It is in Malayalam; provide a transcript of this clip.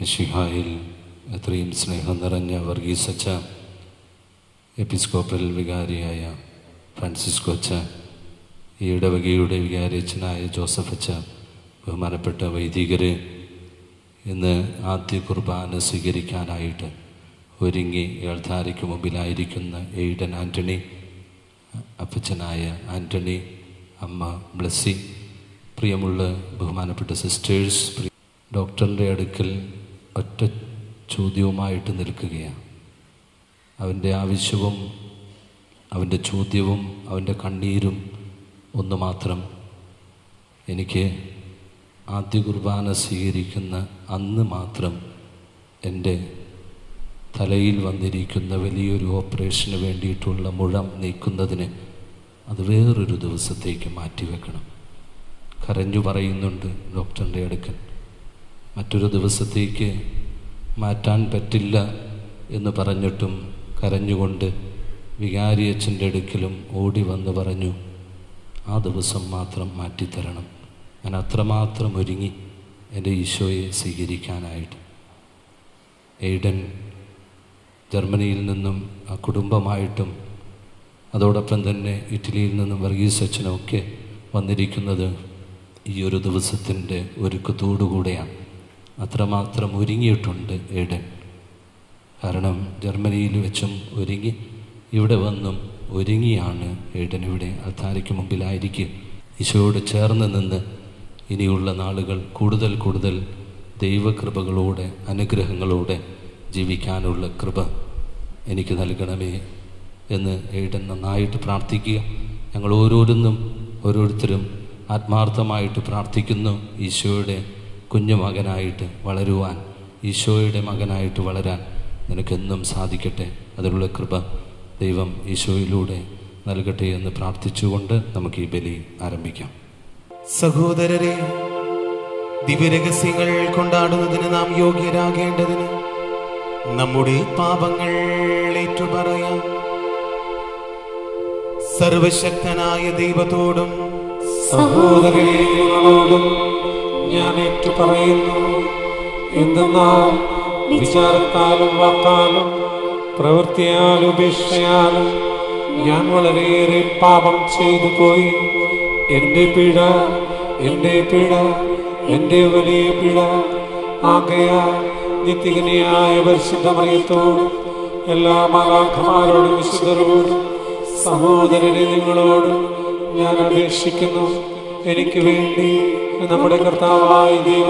മിഷിഹായിൽ അത്രയും സ്നേഹം നിറഞ്ഞ വർഗീസ് അച്ച എപ്പിസ്കോപ്പൽ വികാരിയായ ഫ്രാൻസിസ്കോ അച്ച ഈ ഇടവകയുടെ വികാരിയച്ഛനായ ജോസഫ് അച്ച ബഹുമാനപ്പെട്ട വൈദികര് ഇന്ന് ആദ്യ കുർബാന സ്വീകരിക്കാനായിട്ട് ഒരുങ്ങി ഏൾധാരയ്ക്ക് മുമ്പിലായിരിക്കുന്ന എയ്ഡൻ ആന്റണി അപ്പച്ചനായ ആന്റണി അമ്മ ബ്ലസ്സി പ്രിയമുള്ള ബഹുമാനപ്പെട്ട സിസ്റ്റേഴ്സ് ഡോക്ടറിന്റെ അടുക്കൽ ഒറ്റ ചോദ്യവുമായിട്ട് നിൽക്കുകയാണ്. അവന്റെ ആവശ്യവും അവന്റെ ചോദ്യവും അവന്റെ കണ്ണീരും ഒന്ന് മാത്രം എനിക്ക് ആദ്യ കുർബാന സ്വീകരിക്കുന്ന അന്ന് മാത്രം എന്റെ തലയിൽ വന്നിരിക്കുന്ന വലിയൊരു ഓപ്പറേഷന് വേണ്ടിയിട്ടുള്ള മുഴം നീക്കുന്നതിന് അത് വേറൊരു ദിവസത്തേക്ക് മാറ്റിവെക്കണം. കരഞ്ഞു പറയുന്നുണ്ട് ഡോക്ടറിന്റെ അടുക്കൽ. മറ്റൊരു ദിവസത്തേക്ക് മാറ്റാൻ പറ്റില്ല എന്ന് പറഞ്ഞിട്ടും കരഞ്ഞുകൊണ്ട് വികാരിയച്ഛന്റെ അടുക്കലും ഓടി വന്ന് പറഞ്ഞു ആ ദിവസം മാത്രം മാറ്റിത്തരണം. ഞാൻ അത്രമാത്രം ഒരുങ്ങി എന്റെ ഈശോയെ സ്വീകരിക്കാനായിട്ട്. എയ്ഡൻ ജർമ്മനിയിൽ നിന്നും ആ കുടുംബമായിട്ടും അതോടൊപ്പം തന്നെ ഇറ്റലിയിൽ നിന്നും വർഗീസ് അച്ഛനൊക്കെ വന്നിരിക്കുന്നത് ഈ ഒരു ദിവസത്തിന്റെ ഒരുക്കത്തോടുകൂടെയാണ്. അത്രമാത്രം ഒരുങ്ങിയിട്ടുണ്ട് ഏഡൻ. കാരണം ജർമ്മനിയിൽ വെച്ചും ഒരുങ്ങി ഇവിടെ വന്നും ഒരുങ്ങിയാണ് ഏഡൻ ഇവിടെ അൽത്താരയ്ക്ക് മുമ്പിലായിരിക്കും. ഈശോയോട് ചേർന്ന് നിന്ന് ഇനിയുള്ള നാളുകൾ കൂടുതൽ കൂടുതൽ ദൈവകൃപകളോടെ അനുഗ്രഹങ്ങളോടെ ജീവിക്കാനുള്ള കൃപ എനിക്ക് നൽകണമേ എന്ന് ഏടൻ നന്നായിട്ട് പ്രാർത്ഥിക്കുക. ഞങ്ങൾ ഓരോരുന്നും ഓരോരുത്തരും ആത്മാർത്ഥമായിട്ട് പ്രാർത്ഥിക്കുന്നു. ഈശോയുടെ കുഞ്ഞു മകനായിട്ട് വളരുവാൻ ഈശോയുടെ മകനായിട്ട് വളരാൻ നിനക്കെന്നും സാധിക്കട്ടെ. അതിനുള്ള കൃപ ദൈവം ഈശോയിലൂടെ നൽകട്ടെ എന്ന് പ്രാർത്ഥിച്ചുകൊണ്ട് നമുക്ക് ഈ ബലി ആരംഭിക്കാം. സഹോദരരെ ദിവ്യരഹസ്യങ്ങൾ കൊണ്ടാടുന്നതിന് നാം യോഗ്യരാകേണ്ടതിന് നമ്മുടെ പാപങ്ങൾ ഏറ്റുപറയാം. സർവശക്തനായ ദൈവത്തോടും സഹോദരങ്ങളോടും ഞാൻ ഏറ്റു പറയുന്നു. എന്തെന്നാൽ വിചാരത്താലും വാക്കാലും പ്രവൃത്തിയാലും ഉപേക്ഷയാലും ഞാൻ വളരെയേറെ പാപം ചെയ്തു പോയി എന്റെ പിഴ എന്റെ പിഴ എന്റെ വലിയ പിഴ. ആകയാൽ നിത്യകനിയായ പരിശുദ്ധമറിയത്തോട് എല്ലാ മാലാഖമാരോടും വിശുദ്ധരോടും സഹോദരനെ നിങ്ങളോടും ഞാൻ അപേക്ഷിക്കുന്നു. എനിക്ക് വേണ്ടി നമ്മുടെ കർത്താവായ ദൈവം